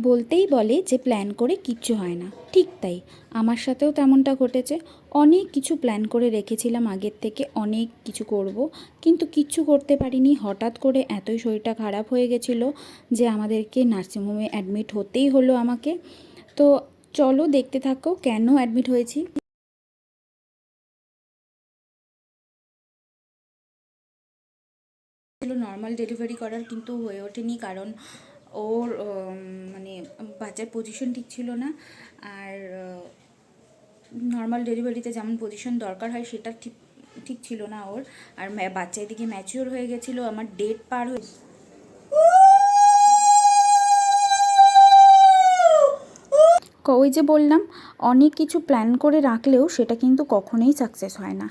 বলতেই বলে যে প্ল্যান করে কিচ্ছু হয় না। ঠিক তাই। আমার সাথেও তেমনটা ঘটেছে। অনেক কিছু প্ল্যান করে রেখেছিলাম আগের থেকে, অনেক কিছু করব। কিন্তু কিচ্ছু করতে পারিনি। হঠাৎ করে এতই শরীরটা খারাপ হয়ে গেছিল যে আমাদেরকে নার্সিংহোমে অ্যাডমিট হতেই হলো আমাকে। তো চলো দেখতে থাকো কেন অ্যাডমিট হয়েছি। নর্মাল ডেলিভারি করার কিন্তু হয়ে ওঠেনি কারণ ওর বাচ্চার পজিশন ঠিক ছিল না। আর নর্মাল ডেলিভারিতে যেমন পজিশন দরকার হয় সেটা ঠিক ঠিক ছিল না ওর। আর বাচ্চা এদিকে ম্যাচিওর হয়ে গেছিল, আমার ডেট পার হয়ে ওই যে বললাম, অনেক কিছু প্ল্যান করে রাখলেও সেটা কিন্তু কখনোই সাকসেস হয় না।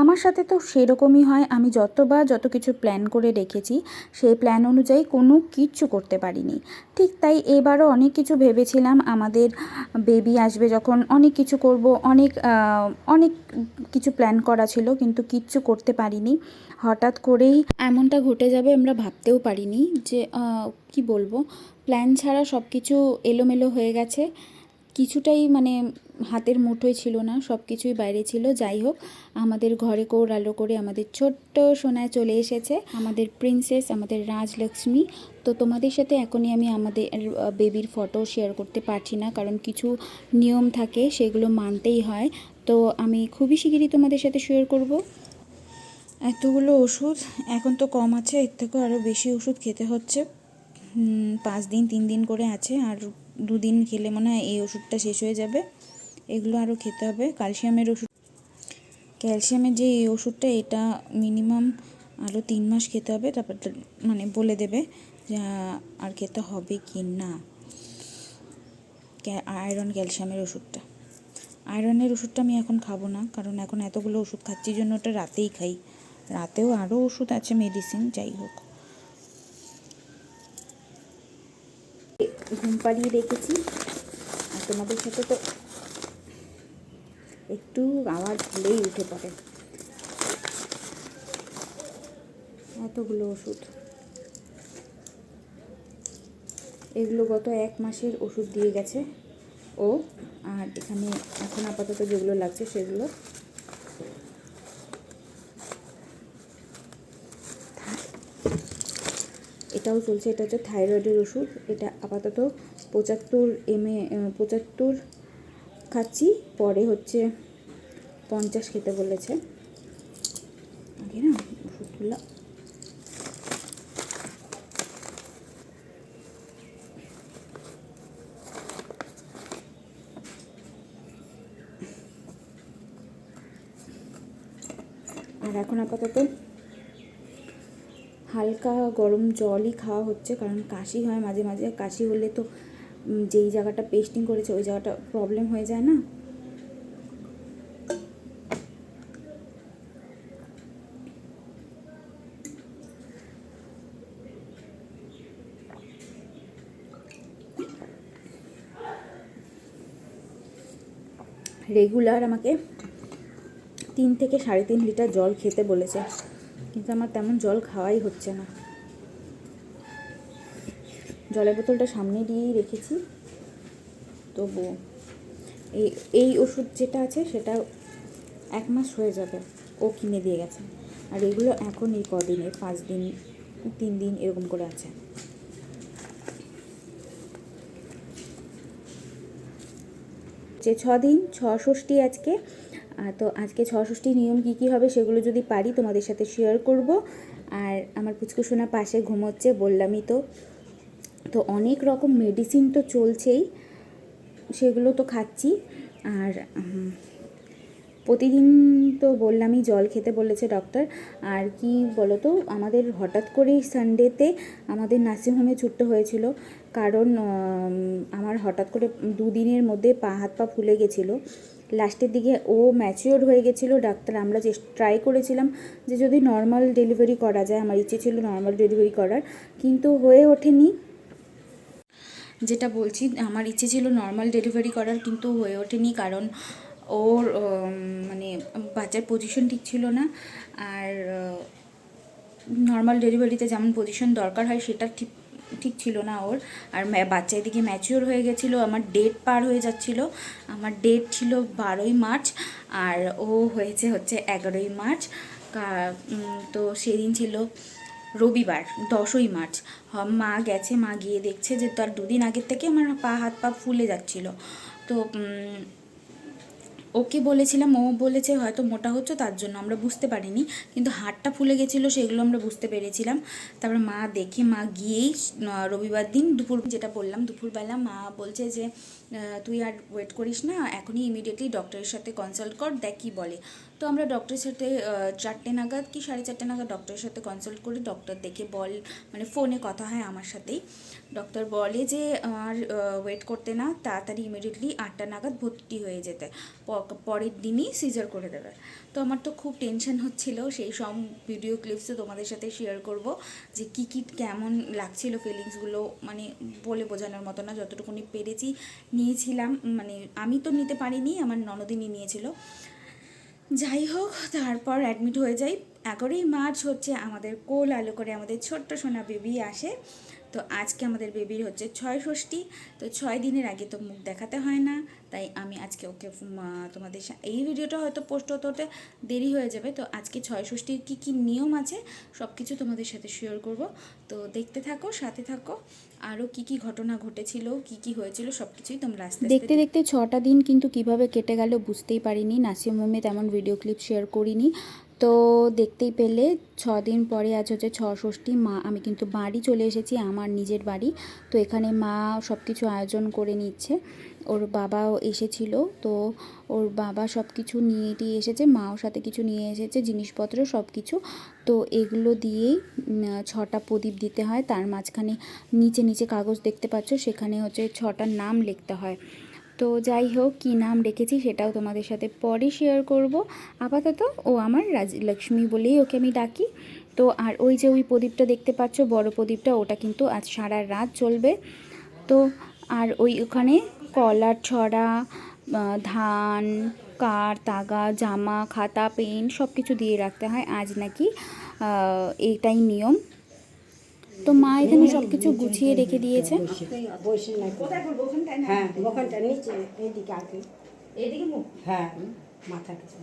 আমার সাথে তো সেরকমই হয়, আমি যতবার যত কিছু প্ল্যান করে রেখেছি, সেই প্ল্যান অনুযায়ী কোনো কিচ্ছু করতে পারিনি। ঠিক তাই এবারও অনেক কিছু ভেবেছিলাম, আমাদের বেবি আসবে যখন অনেক কিছু করব, অনেক অনেক কিছু প্ল্যান করা ছিল, কিন্তু কিচ্ছু করতে পারিনি। হঠাৎ করেই এমনটা ঘটে যাবে আমরা ভাবতেও পারিনি যে কি বলব? প্ল্যান ছাড়া সব কিছু এলোমেলো হয়ে গেছে। কিছুটাই মানে হাতের মুঠোয় ছিল না সব কিছুই বাইরে ছিল। যাই হোক, আমাদের ঘরে কৌরালো করে আমাদের ছোট্ট সোনায় চলে এসেছে। আমাদের প্রিন্সেস আমাদের রাজলক্ষ্মী। তো তোমাদের সাথে এখনই আমি আমাদের বেবির ফটো শেয়ার করতে পারছি না, কারণ কিছু নিয়ম থাকে, সেগুলো মানতেই হয়। তো আমি খুবই শিগগিরই তোমাদের সাথে শেয়ার করব। এতগুলো ওষুধ, এখন তো কম আছে, এর থেকেও আরও বেশি ওষুধ খেতে হচ্ছে। পাঁচ দিন, তিন দিন করে আছে আর দুদিন খেলে মনে হয় এই ওষুধটা শেষ হয়ে যাবে। এগুলো আরও খেতে হবে। ক্যালসিয়ামের ওষুধ, ক্যালসিয়ামের যে এই ওষুধটা, এটা মিনিমাম আরও তিন মাস খেতে হবে। তারপর মানে বলে দেবে যে আর খেতে হবে কি না। আয়রন ক্যালসিয়ামের ওষুধটা। আয়রনের ওষুধটা আমি এখন খাব না, কারণ এখন এতগুলো ওষুধ খাচ্ছি জন্য ওটা রাতেই খাই। রাতেও আরও ওষুধ আছে, মেডিসিন, যাই হোক। ঘুম পাড়িয়ে রেখেছি। আর তোমাদের সাথে তো একটু আওয়াজ হলেই উঠে পড়ে। এতগুলো ওষুধ। এগুলো গত এক মাসের ওষুধ দিয়ে গেছে। ও, আর এখানে এখন আপাতত যেগুলো লাগছে সেগুলো এটাও চলছে, এটা হচ্ছে থাইরয়েডের ওষুধ, এটা আপাতত পঁচাত্তর এম এ, পঁচাত্তর খাচ্ছি, পরে হচ্ছে পঞ্চাশ খেতে বলেছে। আগে না, ওষুধগুলো। আর এখন আপাতত হালকা গরম জলই খাওয়া হচ্ছে, কারণ কাশি হয় মাঝে মাঝে। কাশি হলে তো যেই জায়গাটা পেস্টিং করেছে, ওই জায়গাটা প্রবলেম হয়ে যায় না? রেগুলার আমাকে তিন থেকে সাড়ে তিন লিটার জল খেতে বলেছে। কিন্তু আমার তেমন জল খাওয়াই হচ্ছে না। জলের বোতলটা সামনে দিয়েই রেখেছি। তবু এই এই ওষুধ যেটা আছে সেটা এক মাস হয়ে যাবে। ও কিনে দিয়ে গেছে। আর এগুলো এখন এই কদিনের, পাঁচ দিন, তিন দিন এরকম করে আছে। যে ছ দিন আজকে তো আজকে ষষ্ঠী নিয়ম কী কী হবে সেগুলো যদি পারি তোমাদের সাথে শেয়ার করব। আর আমার পুচকুসোনা পাশে ঘুমোচ্ছে, বললামই তো। তো অনেক রকম মেডিসিন তো চলছেই, সেগুলো তো খাচ্ছি। আর প্রতিদিন তো বললামই জল খেতে বলেছে ডক্টর আর কি বলো তো আমাদের হঠাৎ করেই সানডেতে আমাদের নার্সিংহোমে ছুটতে হয়েছিল। কারণ আমার হঠাৎ করে দুদিনের মধ্যে পা, হাত, পা ফুলে গেছিল। লাস্টের দিকে ও ম্যাচিওর হয়ে গেছিল, ডাক্তার আমরা যে ট্রাই করেছিলাম যে যদি নর্মাল ডেলিভারি করা যায়, আমার ইচ্ছে ছিল নর্মাল ডেলিভারি করার, কিন্তু হয়ে ওঠেনি। যেটা বলছি, আমার ইচ্ছে ছিল নর্মাল ডেলিভারি করার, কিন্তু হয়ে ওঠেনি কারণ ওর মানে বাচ্চার পজিশন ঠিক ছিল না। আর নর্মাল ডেলিভারিতে যেমন পজিশন দরকার হয়, সেটা ঠিক ঠিক ছিল না ওর। আর বাচ্চা এদিকে ম্যাচিওর হয়ে গেছিল, আমার ডেট পার হয়ে যাচ্ছিল। আমার ডেট ছিল বারোই মার্চ, আর ও হয়েছে হচ্ছে এগারোই মার্চ। তো সেদিন ছিল রবিবার, দশই মার্চ। মা গেছে, মা গিয়ে দেখছে যে তার দুদিন আগের থেকে আমার পা, হাত, পা ফুলে যাচ্ছিল। তো ওকে বলেছিলাম, ও বলেছে হয়তো মোটা হচ্ছে, তার জন্য আমরা বুঝতে পারিনি। কিন্তু হাটটা ফুলে গেছিল, সেগুলো আমরা বুঝতে পেরেছিলাম। তারপর মা দেখে, মা গিয়েই রবিবার দিন দুপুর, যেটা বললাম, দুপুরবেলা মা বলছে যে তুই আর ওয়েট করিস না, এখনই ইমিডিয়েটলি ডক্টরের সাথে কনসাল্ট কর, দেখ কী বলে। তো আমরা ডক্টরের সাথে চারটে নাগাদ কি সাড়ে চারটে নাগাদ ডক্টরের সাথে কনসাল্ট করি। ডক্টর দেখে বল মানে ফোনে কথা হয় আমার সাথেই। ডক্টর বলে যে, আর ওয়েট করতে না, তাড়াতাড়ি ইমিডিয়েটলি আটটা নাগাদ ভর্তি হয়ে যেতে। পরের দিনই সিজার করে দেবে। তো আমার তো খুব টেনশন হচ্ছিল। সেই সব ভিডিও ক্লিপসও তোমাদের সাথে শেয়ার করব যে কী কী, কেমন লাগছিল ফিলিংসগুলো মানে বলে বোঝানোর মতো না, যতটুকুনি পেরেছি নিয়েছিলাম। মানে আমি তো নিতে পারিনি, আমার ননদিনী নিয়েছিল। যাই হোক তারপর অ্যাডমিট হয়ে যাই। এগারোই মার্চ হচ্ছে আমাদের কোল আলো করে আমাদের ছোট্ট সোনা বেবি আসে। তো আজকে আমাদের বেবির হচ্ছে ছয় ষষ্ঠী। তো ছয় দিনের আগে তো মুখ দেখাতে হয় না। তাই আমি আজকে ওকে তোমাদের এই ভিডিওটা হয়তো পোস্ট হতে হতে দেরি হয়ে যাবে। তো আজকে ছয় ষষ্ঠীর কী কী নিয়ম আছে সব কিছু তোমাদের সাথে শেয়ার করব। তো দেখতে থাকো সাথে থাকো। আরও কী কী ঘটনা ঘটেছিল কী কী হয়েছিল সব কিছুই তোমরা আস্তে আস্তে দেখতে দেখতে ছটা দিন কিন্তু কীভাবে কেটে গেল বুঝতেই পারিনি। নাসিম মোমে তেমন ভিডিও ক্লিপ শেয়ার করিনি। তো দেখতেই পেলে ছ দিন পরে আজ হচ্ছে ছ ষষ্ঠী মা, আমি কিন্তু বাড়ি চলে এসেছি, আমার নিজের বাড়ি। তো এখানে মা সব কিছু আয়োজন করে নিচ্ছে। ওর বাবাও এসেছিল, তো ওর বাবা সব কিছু নিয়ে দিয়ে এসেছে, মাও সাথে কিছু নিয়ে এসেছে, জিনিসপত্র সব কিছু তো এগুলো দিয়েই ছটা প্রদীপ দিতে হয়, তার মাঝখানে নিচে নিচে কাগজ দেখতে পাচ্ছ, সেখানে হচ্ছে ছটার নাম লিখতে হয়। তো যাই হোক, কী নাম রেখেছি সেটাও তোমাদের সাথে পরে শেয়ার করব। আপাতত ও আমার রাজলক্ষ্মী বলেই ওকে আমি ডাকি। তো আর ওই যে ওই প্রদীপটা দেখতে পাচ্ছ, বড় প্রদীপটা, ওটা কিন্তু আজ সারা রাত চলবে। তো আর ওই ওখানে কলার ছড়া ধান কার তাগা, জামা, খাতা, পেন সব কিছু দিয়ে রাখতে হয়। আজ নাকি এটাই নিয়ম। তো মা এখানে সব কিছু গুছিয়ে রেখে দিয়েছে। হ্যাঁ নিচে এইদিকে হ্যাঁ মাথা কিছু